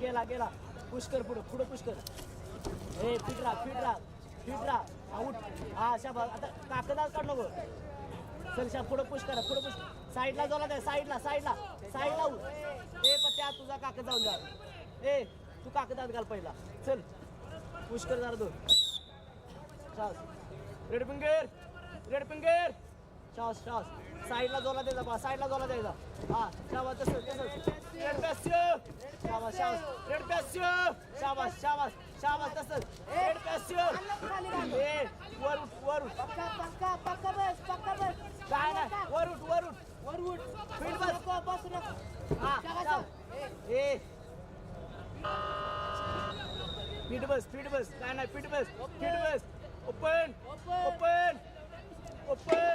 गेला गेला. पुष्कर पुढं पुढं पुष्कर हे फिट राहा फिट राहा फिट राहा. आऊट हा शाबा आता काकदाच काढ नको. चल शा पुढं पुश करा पुढं पुश. साईडला जोला द्या साईडला साईडला. साईडला उ. ए पत्या तुझा काकद जाऊन जा. ए तू काकदात घाल पहिला. चल. पुष्कर झाला जरा दोन रेड फिंगर रेड फिंगर. शास शास साईडला जोला द्यायचा बा साईडला जोला द्यायचा हा शाबास तसं तसं रेड पॅस्यो शाबास शाबास. रेड पॅस्यो शाबास शाबास. शाबास तसंच रेड पॅस्यो ए वर उठ वर उठ पक्का पक्का पक्का बस पक्का बस. काय नाही वर उठ वर उठ वर उठ फीट बस नको बस नको. हा शाबास. ए. फीट बस फीट बस काय नाही फीट बस फीट बस ओपन. ओपन ओपन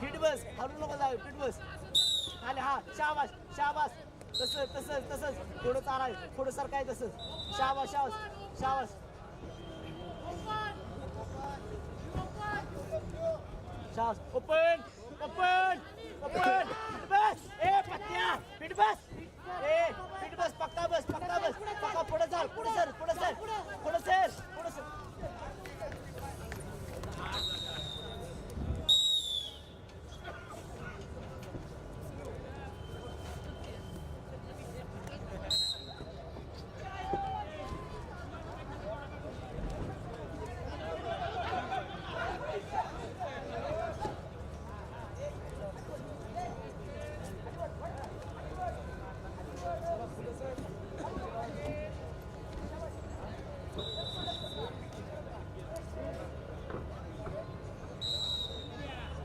फीट बस तिथं म्हणले बस हलू नको जाऊ फीट बस. खाली हा शाबास शाबास. तसं तसंच तसंच. थोडं चालाय थोडं सरकाय तसंच. शाबास शाबास शाबास. शाबास. Open open open. बस